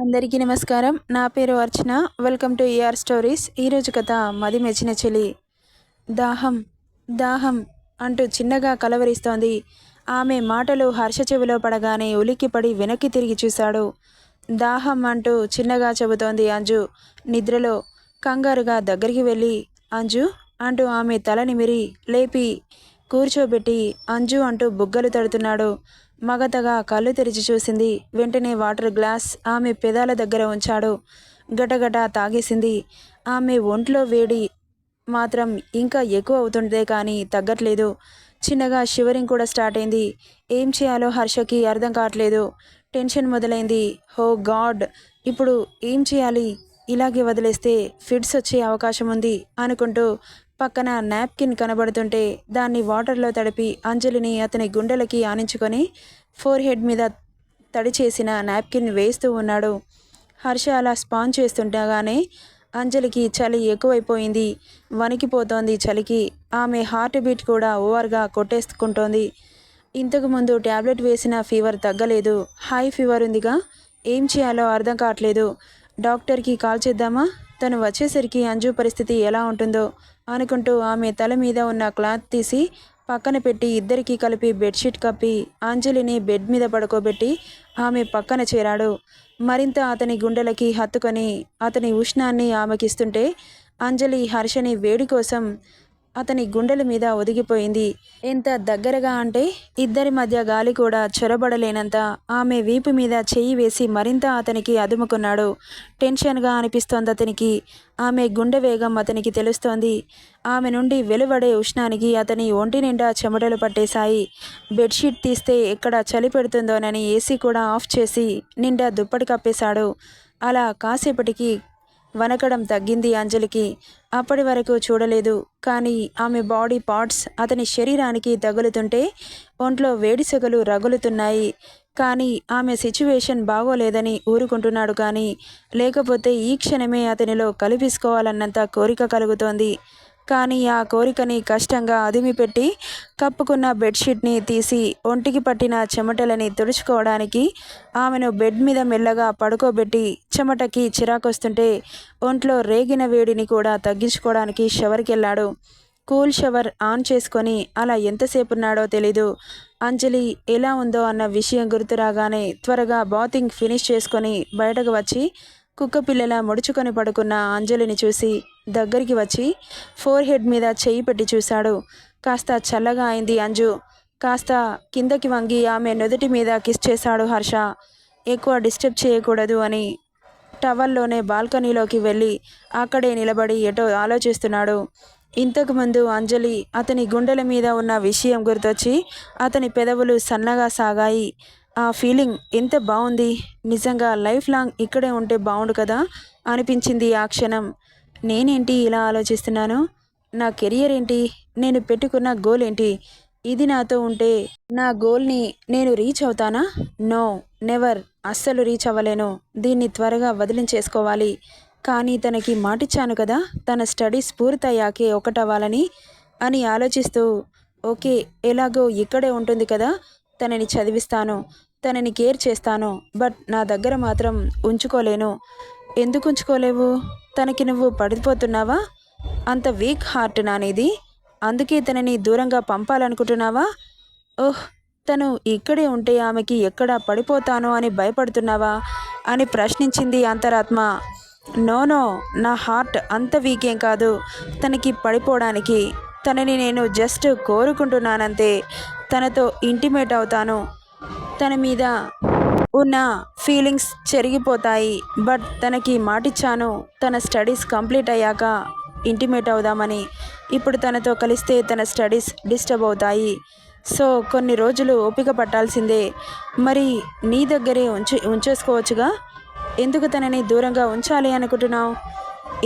అందరికీ నమస్కారం. నా పేరు అర్చన. Welcome to ER stories. ఈరోజు కథ మది మెచ్చిన చెలి. దాహం దాహం అంటూ చిన్నగా కలవరిస్తోంది. ఆమె మాటలు హర్ష చెవిలో పడగానే ఉలిక్కిపడి వెనక్కి తిరిగి చూశాడు. దాహం అంటూ చిన్నగా చెబుతోంది అంజు. నిద్రలో కంగారుగా దగ్గరికి వెళ్ళి అంజు అంటూ ఆమె తల నిమిరి లేపి కూర్చోబెట్టి అంజు అంటూ బుగ్గలు తడుతున్నాడు. మగతగా కళ్ళు తెరిచి చూసింది. వెంటనే వాటర్ గ్లాస్ ఆమె పెదాల దగ్గర ఉంచాడు. గటగట తాగేసింది. ఆమె ఒంట్లో వేడి మాత్రం ఇంకా ఎక్కువ అవుతుంటే కానీ తగ్గట్లేదు. చిన్నగా షివరింగ్ కూడా స్టార్ట్ అయింది. ఏం చేయాలో హర్షకి అర్థం కావట్లేదు. టెన్షన్ మొదలైంది. హో గాడ్! ఇప్పుడు ఏం చేయాలి? ఇలాగే వదిలేస్తే ఫిట్స్ వచ్చే అవకాశం ఉంది అనుకుంటూ పక్కన నాప్కిన్ కనబడుతుంటే దాన్ని వాటర్లో తడిపి అంజలిని అతని గుండెలకి ఆనించుకొని ఫోర్ హెడ్ మీద తడి చేసిన నాప్కిన్ వేస్తూ ఉన్నాడు. హర్ష అలా స్పాన్ చేస్తుండగానే అంజలికి చలి ఎక్కువైపోయింది. వణికిపోతోంది చలికి. ఆమె హార్ట్ బీట్ కూడా ఓవర్గా కొట్టేసుకుంటోంది. ఇంతకు ముందు ట్యాబ్లెట్ వేసిన ఫీవర్ తగ్గలేదు. హై ఫీవర్ ఉందిగా. ఏం చేయాలో అర్థం కావట్లేదు. డాక్టర్కి కాల్ చేద్దామా? తను వచ్చేసరికి అంజు పరిస్థితి ఎలా ఉంటుందో అనుకుంటూ ఆమె తల మీద ఉన్న క్లాత్ తీసి పక్కన పెట్టి ఇద్దరికీ కలిపి బెడ్షీట్ కప్పి అంజలిని బెడ్ మీద పడుకోబెట్టి ఆమె పక్కన చేరాడు. మరింత అతని గుండెలకి హత్తుకొని అతని ఉష్ణాన్ని ఆమెకిస్తుంటే అంజలి హర్షని వేడి కోసం అతని గుండెల మీద ఒదిగిపోయింది. ఎంత దగ్గరగా అంటే ఇద్దరి మధ్య గాలి కూడా చొరబడలేనంత ఆమె వీపు మీద చెయ్యి వేసి మరింత అతనికి అదుముకున్నాడు. టెన్షన్గా అనిపిస్తోంది అతనికి. ఆమె గుండె వేగం అతనికి తెలుస్తోంది. ఆమె నుండి వెలువడే ఉష్ణానికి అతని ఒంటి నిండా చెమటలు పట్టేశాయి. బెడ్షీట్ తీస్తే ఎక్కడ చలి పెడుతుందోనని ఏసీ కూడా ఆఫ్ చేసి నిండా దుప్పటి కప్పేశాడు. అలా కాసేపటికి వనకడం తగ్గింది అంజలికి. అప్పటి వరకు చూడలేదు. కానీ ఆమె బాడీ పార్ట్స్ అతని శరీరానికి తగులుతుంటే ఒంట్లో వేడిసెగలు రగులుతున్నాయి. కానీ ఆమె సిచ్యువేషన్ బాగోలేదని ఊరుకుంటున్నాడు కానీ లేకపోతే ఈ క్షణమే అతనిలో కలిపిసుకోవాలన్నంత కోరిక కలుగుతోంది. కానీ ఆ కోరికని కష్టంగా అదిమిపెట్టి కప్పుకున్న బెడ్షీట్ని తీసి ఒంటికి పట్టిన చెమటలని తుడుచుకోవడానికి ఆమెను బెడ్ మీద మెల్లగా పడుకోబెట్టి చెమటకి చిరాకొస్తుంటే ఒంట్లో రేగిన వేడిని కూడా తగ్గించుకోవడానికి షవర్కి వెళ్ళాడు కూల్ షవర్ ఆన్ చేసుకొని అలా ఎంతసేపు ఉన్నాడో తెలీదు. అంజలి ఎలా ఉందో అన్న విషయం గుర్తురాగానే త్వరగా బాతింగ్ ఫినిష్ చేసుకొని బయటకు వచ్చి కుక్క పిల్లల ముడుచుకొని పడుకున్న అంజలిని చూసి దగ్గరికి వచ్చి ఫోర్ హెడ్ మీద చెయ్యి పెట్టి చూశాడు. కాస్త చల్లగా అయింది అంజు. కాస్త కిందకి వంగి ఆమె నుదుటి మీద కిస్ చేశాడు హర్ష. ఎక్కువ డిస్టర్బ్ చేయకూడదు అని టవల్లోనే బాల్కనీలోకి వెళ్ళి అక్కడే నిలబడి ఎటో ఆలోచిస్తున్నాడు. ఇంతకుముందు అంజలి అతని గుండెల మీద ఉన్న విషయం గుర్తొచ్చి అతని పెదవులు సన్నగా సాగాయి. ఆ ఫీలింగ్ ఎంత బాగుంది? నిజంగా లైఫ్ లాంగ్ ఇక్కడే ఉంటే బాగుండు కదా? అనిపించింది ఆ క్షణం. నేనేంటి ఇలా ఆలోచిస్తున్నాను? నా కెరియర్ ఏంటి? నేను పెట్టుకున్న గోల్ ఏంటి? ఇది నాతో ఉంటే నా గోల్ని నేను రీచ్ అవుతానా? No never. అస్సలు రీచ్ అవ్వలేను. దీన్ని త్వరగా వదిలించేసుకోవాలి. కానీ తనకి మాటిచ్చాను కదా? తన స్టడీస్ పూర్తయ్యాకే ఒకటవ్వాలని అని ఆలోచిస్తూ ఓకే ఎలాగో ఇక్కడే ఉంటుంది కదా? తనని చదివిస్తాను. తనని కేర్ చేస్తాను బట్ నా దగ్గర మాత్రం ఉంచుకోలేను. ఎందుకు ఉంచుకోలేవు? తనకి నువ్వు పడిపోతున్నావా? అంత వీక్ హార్ట్ నానేది. అందుకే తనని దూరంగా పంపాలనుకుంటున్నావా? ఓహ్ తను ఇక్కడే ఉంటే ఆమెకి ఎక్కడ పడిపోతానో అని భయపడుతున్నావా? అని ప్రశ్నించింది అంతరాత్మ. నో నో నా హార్ట్ అంత వీకేం కాదు. తనకి పడిపోవడానికి తనని నేను జస్ట్ కోరుకుంటున్నానంతే. తనతో ఇంటిమేట్ అవుతాను. తన మీద ఉన్న ఫీలింగ్స్ చెరిగిపోతాయి. బట్ తనకి మాటిచ్చాను. తన స్టడీస్ కంప్లీట్ అయ్యాక ఇంటిమేట్ అవుదామని. ఇప్పుడు తనతో కలిస్తే తన స్టడీస్ డిస్టర్బ్ అవుతాయి. సో కొన్ని రోజులు ఓపిక పట్టాల్సిందే. మరి నీ దగ్గరే ఉంచి ఉంచేసుకోవచ్చుగా? ఎందుకు తనని దూరంగా ఉంచాలి అనుకుంటున్నావు?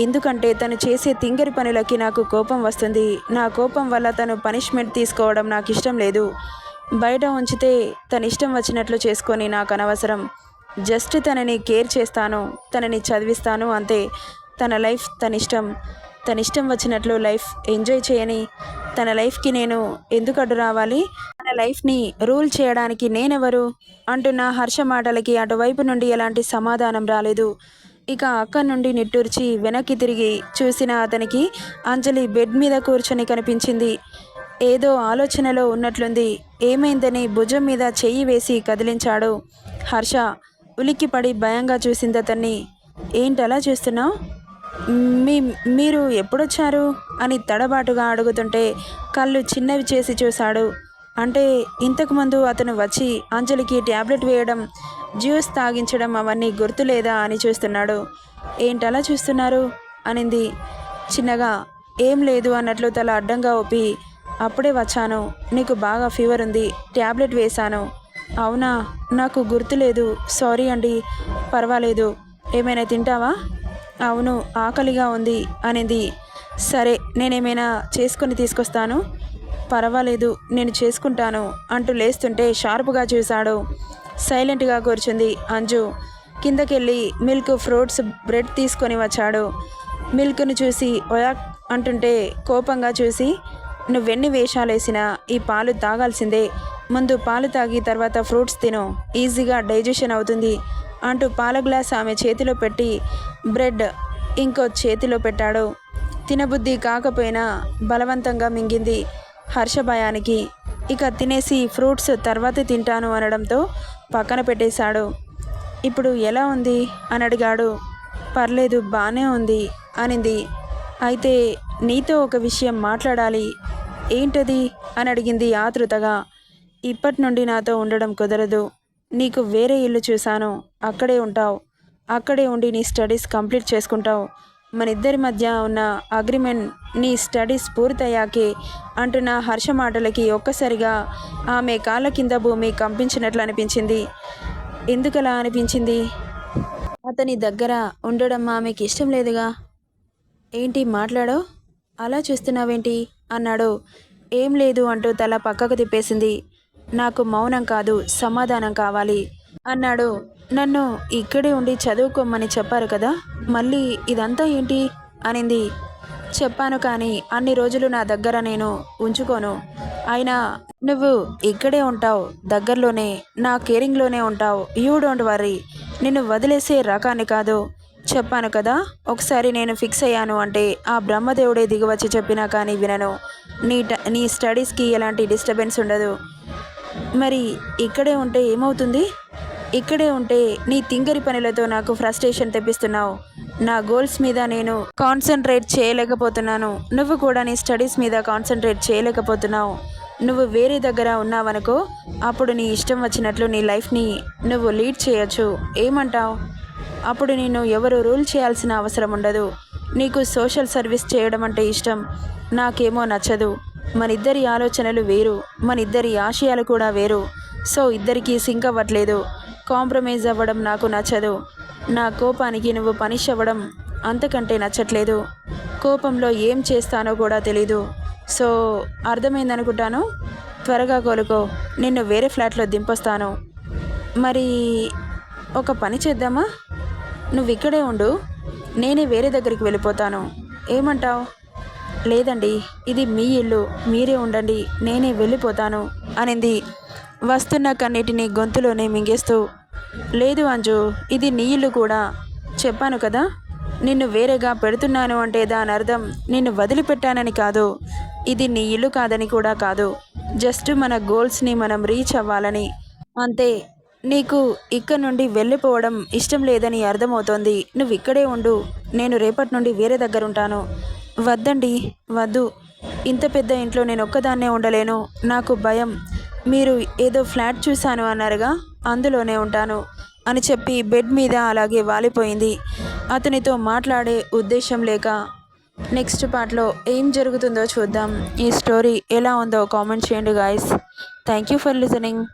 ఎందుకంటే తను చేసే తింగరి పనులకి నాకు కోపం వస్తుంది. నా కోపం వల్ల తను పనిష్మెంట్ తీసుకోవడం నాకు ఇష్టం లేదు. బయట ఉంచితే తన ఇష్టం వచ్చినట్లు చేసుకొని నాకు అనవసరం. జస్ట్ తనని కేర్ చేస్తాను తనని చదివిస్తాను అంతే. తన లైఫ్ తన ఇష్టం. తన ఇష్టం వచ్చినట్లు లైఫ్ ఎంజాయ్ చేయని తన లైఫ్కి నేను ఎందుకు అడ్డు రావాలి? తన లైఫ్ని రూల్ చేయడానికి నేనెవరు? అంటున్న హర్ష మాటలకి అటువైపు నుండి ఎలాంటి సమాధానం రాలేదు. ఇక అక్కడి నుండి నిట్టూర్చి వెనక్కి తిరిగి చూసిన అతనికి అంజలి బెడ్ మీద కూర్చొని కనిపించింది. ఏదో ఆలోచనలో ఉన్నట్లుంది. ఏమైందని భుజం మీద చెయ్యి వేసి కదిలించాడు. హర్ష ఉలిక్కిపడి భయంగా చూసింది అతన్ని. ఏంటలా చూస్తున్నావు? మీ మీరు ఎప్పుడొచ్చారు? అని తడబాటుగా అడుగుతుంటే కళ్ళు చిన్నవి చేసి చూశాడు. అంటే ఇంతకుముందు అతను వచ్చి అంజలికి ట్యాబ్లెట్ వేయడం జ్యూస్ తాగించడం అవన్నీ గుర్తులేదా అని చూస్తున్నాడు. ఏంటలా చూస్తున్నారు? అనింది. చిన్నగా ఏం లేదు అన్నట్లు తల అడ్డంగా ఒప్పి అప్పుడే వచ్చాను. నీకు బాగా ఫీవర్ ఉంది. ట్యాబ్లెట్ వేశాను. అవునా? నాకు గుర్తులేదు. సారీ అండి. పర్వాలేదు. ఏమైనా తింటావా? అవును ఆకలిగా ఉంది అనేది. సరే నేనేమైనా చేసుకొని తీసుకొస్తాను? పర్వాలేదు నేను చేసుకుంటాను అంటూ లేస్తుంటే షార్ప్గా చూశాడు. సైలెంట్గా కూర్చుంది అంజు. కిందకెళ్ళి మిల్క్ ఫ్రూట్స్ బ్రెడ్ తీసుకొని వచ్చాడు. మిల్క్ను చూసి ఒయాక్ అంటుంటే కోపంగా చూసి నువ్వెన్ని వేషాలేసినా ఈ పాలు తాగాల్సిందే. ముందు పాలు తాగి తర్వాత ఫ్రూట్స్ తిను. ఈజీగా డైజెషన్ అవుతుంది. అంటూ పాల గ్లాస్ ఆమె చేతిలో పెట్టి బ్రెడ్ ఇంకో చేతిలో పెట్టాడు. తినబుద్ధి కాకపోయినా బలవంతంగా మింగింది హర్షభయానికి. ఇక తినేసి ఫ్రూట్స్ తర్వాత తింటాను అనడంతో పక్కన పెట్టేశాడు. ఇప్పుడు ఎలా ఉంది? అని అడిగాడు. పర్లేదు బాగానే ఉంది అనింది. అయితే నీతో ఒక విషయం మాట్లాడాలి. ఏంటది? అని అడిగింది ఆతృతగా ఇప్పటి నుండి నాతో ఉండడం కుదరదు. నీకు వేరే ఇల్లు చూశాను. అక్కడే ఉంటావు. అక్కడే ఉండి నీ స్టడీస్ కంప్లీట్ చేసుకుంటావు. మన ఇద్దరి మధ్య ఉన్న అగ్రిమెంట్ నీ స్టడీస్ పూర్తయ్యాకే అంటున్న హర్ష మాటలకి ఒక్కసారిగా ఆమె కాళ్ళ కింద భూమి కంపించినట్లు అనిపించింది. ఎందుకలా అనిపించింది? అతని దగ్గర ఉండడం ఆమెకి ఇష్టం లేదుగా. ఏంటి మాట్లాడో అలా చూస్తున్నావేంటి? అన్నాడు. ఏం లేదు అంటూ తల పక్కకు తిప్పేసింది. నాకు మౌనం కాదు సమాధానం కావాలి అన్నాడు. నన్ను ఇక్కడే ఉండి చదువుకోమని చెప్పారు కదా మళ్ళీ ఇదంతా ఏంటి? అనింది. చెప్పాను కానీ అన్ని రోజులు నా దగ్గర నేను ఉంచుకోను. అయినా నువ్వు ఇక్కడే ఉంటావు దగ్గరలోనే నా కేరింగ్లోనే ఉంటావు. యూ డోంట్ వర్రీ నిన్ను వదిలేసే రకాన్ని కాదు. చెప్పాను కదా ఒకసారి నేను ఫిక్స్ అయ్యాను అంటే ఆ బ్రహ్మదేవుడే దిగివచ్చి చెప్పినా కానీ వినను. నీ ట నీ స్టడీస్కి ఎలాంటి డిస్టర్బెన్స్ ఉండదు. మరి ఇక్కడే ఉంటే ఏమవుతుంది? ఇక్కడే ఉంటే నీ తింగరి పనులతో నాకు ఫ్రస్ట్రేషన్ తెప్పిస్తున్నావు. నా గోల్స్ మీద నేను కాన్సన్ట్రేట్ చేయలేకపోతున్నాను. నువ్వు కూడా నీ స్టడీస్ మీద కాన్సన్ట్రేట్ చేయలేకపోతున్నావు. నువ్వు వేరే దగ్గర ఉన్నావనుకో అప్పుడు నీ ఇష్టం వచ్చినట్లు నీ లైఫ్ని నువ్వు లీడ్ చేయొచ్చు. ఏమంటావు? అప్పుడు నేను ఎవరు రూల్ చేయాల్సిన అవసరం ఉండదు. నీకు సోషల్ సర్వీస్ చేయడం అంటే ఇష్టం. నాకేమో నచ్చదు. మనిద్దరి ఆలోచనలు వేరు. మనిద్దరి ఆశయాలు కూడా వేరు. సో ఇద్దరికీ సింక్ అవ్వట్లేదు. కాంప్రమైజ్ అవ్వడం నాకు నచ్చదు. నా కోపానికి నువ్వు పనిష్ అవ్వడం అంతకంటే నచ్చట్లేదు. కోపంలో ఏం చేస్తానో కూడా తెలీదు. సో అర్థమైందనుకుంటాను? త్వరగా కోలుకో. నిన్ను వేరే ఫ్లాట్లో దింపొస్తాను. మరి ఒక పని చేద్దామా? నువ్వు ఇక్కడే ఉండు. నేనే వేరే దగ్గరికి వెళ్ళిపోతాను. ఏమంటావు? లేదండి ఇది మీ ఇల్లు. మీరే ఉండండి నేనే వెళ్ళిపోతాను అనింది. వస్తున్న కన్నిటిని గొంతులోనే మింగేస్తూ లేదు అంజు ఇది నీ ఇల్లు కూడా. చెప్పాను కదా నిన్ను వేరేగా పెడుతున్నాను అంటే దాని అర్థం నిన్ను వదిలిపెట్టానని కాదు. ఇది నీ ఇల్లు కాదని కూడా కాదు. జస్ట్ మన గోల్స్ని మనం రీచ్ అవ్వాలని. అంతే నీకు ఇక్కడ నుండి వెళ్ళిపోవడం ఇష్టం లేదని అర్థమవుతోంది. నువ్వు ఇక్కడే ఉండు. నేను రేపటి నుండి వేరే దగ్గర ఉంటాను. వద్దండి వద్దు. ఇంత పెద్ద ఇంట్లో నేను ఒక్కదాన్నే ఉండలేను. నాకు భయం. మీరు ఏదో ఫ్లాట్ చూశాను అన్నారుగా అందులోనే ఉంటాను అని చెప్పి బెడ్ మీద అలాగే వాలిపోయింది. అతనితో మాట్లాడే ఉద్దేశం లేక నెక్స్ట్ పార్ట్లో ఏం జరుగుతుందో చూద్దాం. ఈ స్టోరీ ఎలా ఉందో కామెంట్ చేయండి guys. Thank you for listening.